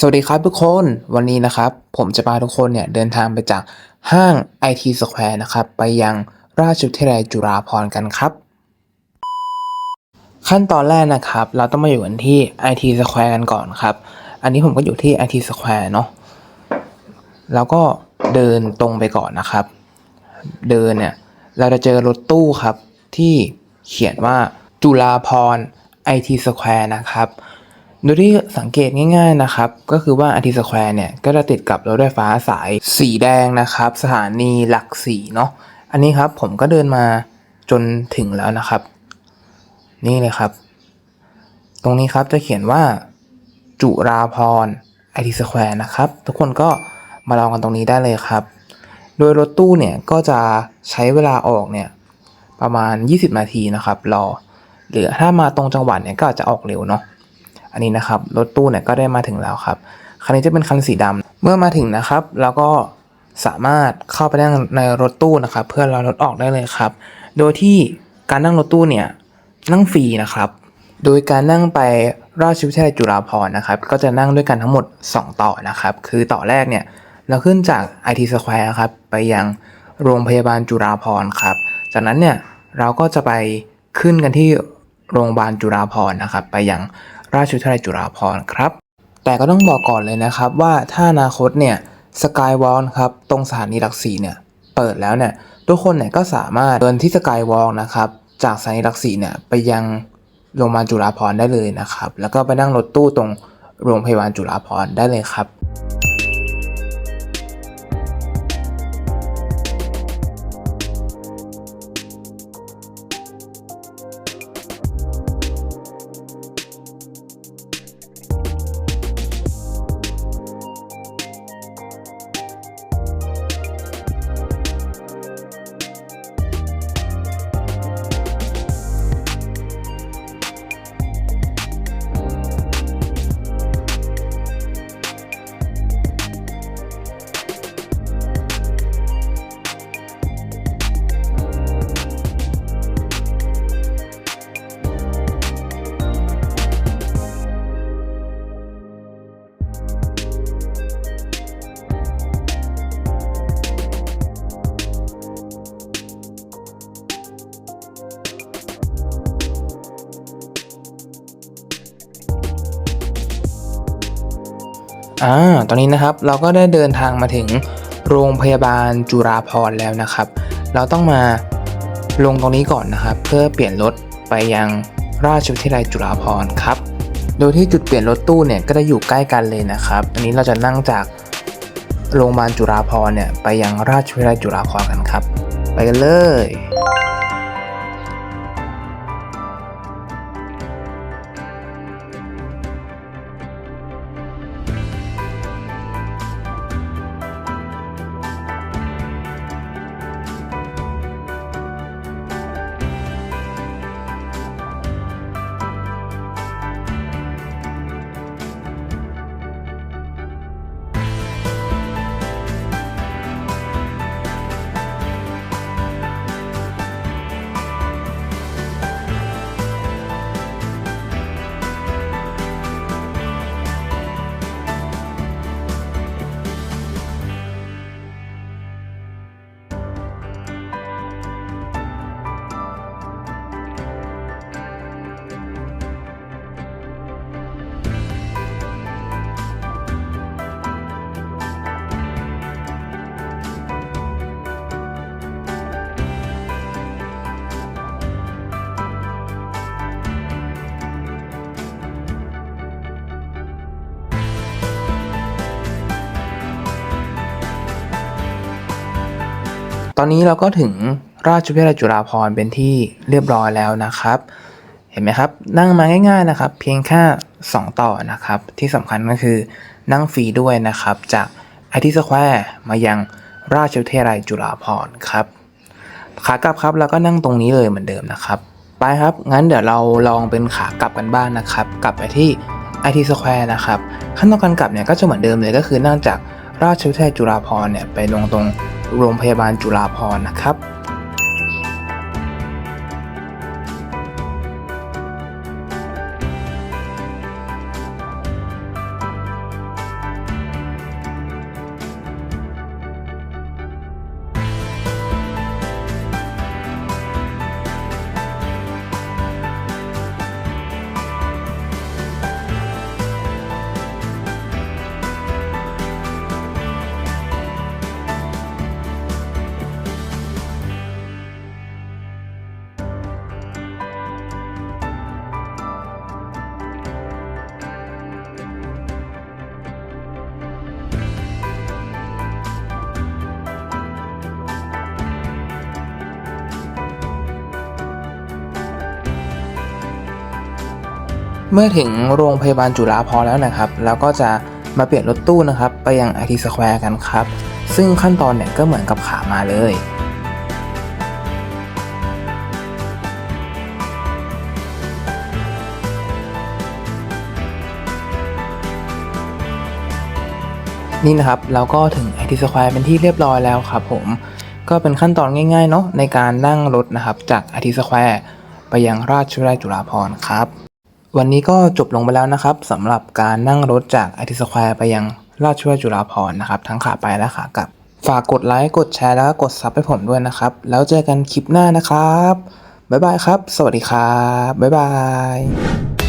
สวัสดีครับทุกคนวันนี้นะครับผมจะพาทุกคนเนี่ยเดินทางไปจากห้าง IT Square นะครับไปยังราชวิทยาลัยจุฬาภรณ์กันครับ ขั้นตอนแรกนะครับ เราต้องมาอยู่กันที่ IT Square กันก่อนครับ อันนี้ผมก็อยู่ที่ IT Square เนาะแล้วก็เดินตรงไปก่อนนะครับ เดินเนี่ยเราจะเจอรถตู้ครับที่เขียนว่าจุฬาภรณ์ IT Square นะครับ โดยที่สังเกตง่ายๆนะครับ ก็คือว่าอาทิสแควร์เนี่ยก็จะติดกับรถไฟฟ้าสายสีแดงนะครับ สถานีหลักสี่เนาะอันนี้ครับผมก็เดินมาจนถึงแล้วนะครับ นี่เลยครับ ตรงนี้ครับจะเขียนว่าจุราพรไอทีสแควร์นะครับ ทุกคนก็มาลองกันตรงนี้ได้เลยครับ โดยรถตู้เนี่ยก็จะใช้เวลาออกเนี่ยประมาณ 20 นาทีนะครับรอหรือถ้ามาตรงจังหวัดเนี่ยก็อาจจะออกเร็วเนาะ อันนี้นะครับรถตู้เนี่ยก็ได้มาถึงแล้วครับคันนี้จะเป็นคันสีดำเมื่อมาถึงนะครับเราก็สามารถเข้าไปนั่งในรถตู้นะครับ เพื่อเรอรถออกได้เลยครับ โดยที่การนั่งรถตู้เนี่ยนั่งฟรีนะครับ โดยการนั่งไปราชวิทยาลัยจุฬาภรณ์นะครับ ก็จะนั่งด้วยกันทั้งหมด 2 ต่อนะครับ คือต่อแรกเนี่ยเราขึ้นจาก IT Square ครับไปยังโรงพยาบาลจุฬาภรณ์ครับ จากนั้นเนี่ยเราก็จะไปขึ้นกันที่โรงพยาบาลจุฬาภรณ์นะครับ ไปยัง ราชวิทยาลัยจุฬาภรณ์ครับ แต่ก็ต้องบอกก่อนเลยนะครับว่าถ้าอนาคตเนี่ยสกายวอล์ครับตรงสถานีหลักสี่เนี่ยเปิดแล้วเนี่ยทุกคนเนี่ยก็สามารถเดินที่สกายวอล์นะครับจากสถานีหลักสี่เนี่ยไปยังโรงพยาบาลจุฬาภรณ์ได้เลยนะครับ แล้วก็ไปนั่งรถตู้ตรงโรงพยาบาลจุฬาภรณ์ได้เลยครับ อ่าตอนนี้นะครับเราก็ได้เดินทางมาถึงโรงพยาบาลจุฬาภร์แล้วนะครับ เราต้องมาลงตรงนี้ก่อนนะครับ เพื่อเปลี่ยนรถไปยังราชวิทยาลัยจุฬาภร์ครับ โดยที่จุดเปลี่ยนรถตู้เนี่ยก็จะอยู่ใกล้กันเลยนะครับอันนี้เราจะนั่งจากโรงพยาบาลจุฬาภร์เนี่ยไปยังราชวิทยาลัยจุฬาภร์กันครับ ไปกันเลย ตอนนี้เราก็ถึงราชวิทยาลัยจุฬาภรณ์เป็นที่เรียบร้อยแล้วนะครับ เห็นไหมครับ นั่งมาง่ายๆนะครับ เพียงแค่2ต่อนะครับ ที่สำคัญก็คือนั่งฟรีด้วยนะครับ จากไอทีสแควร์มายังราชวิทยาลัยจุฬาภรณ์ครับขากลับครับเราก็นั่งตรงนี้เลยเหมือนเดิมนะครับ ไปครับ งั้นเดี๋ยวเราลองเป็นขากลับกันบ้างนะครับ กลับไปที่ IT Square นะครับ ขั้นตอนการกลับเนี่ยก็จะเหมือนเดิมเลยก็คือนั่งจากราชวิทยาลัยจุฬาภรณ์เนี่ยไปลงตรง โรงพยาบาลจุฬาภรณ์นะครับ เมื่อถึงโรงพยาบาลจุฬาภรแล้วนะครับเราก็จะมาเปลี่ยนรถตู้นะครับ ไปยัง IT Square กันครับ ซึ่งขั้นตอนเนี่ยก็เหมือนกับขามาเลย นี่นะครับเราก็ถึง IT Square เป็นที่เรียบร้อยแล้วครับผมก็เป็นขั้นตอนง่ายๆเนาะในการนั่งรถนะครับ จาก IT Square ไปยังราชวิทยาลัยจุฬาภรณ์ครับ วันนี้ก็จบลงไปแล้วนะครับสำหรับการนั่งรถจากอทิสแควร์ไปยังราชวัจุฬาภรณ์นะครับทั้งขาไปและขากลับ ฝากกดไลค์กดแชร์แล้วก็กดซับให้ผมด้วยนะครับ แล้วเจอกันคลิปหน้านะครับ บ๊ายบายครับ สวัสดีครับ บ๊ายบาย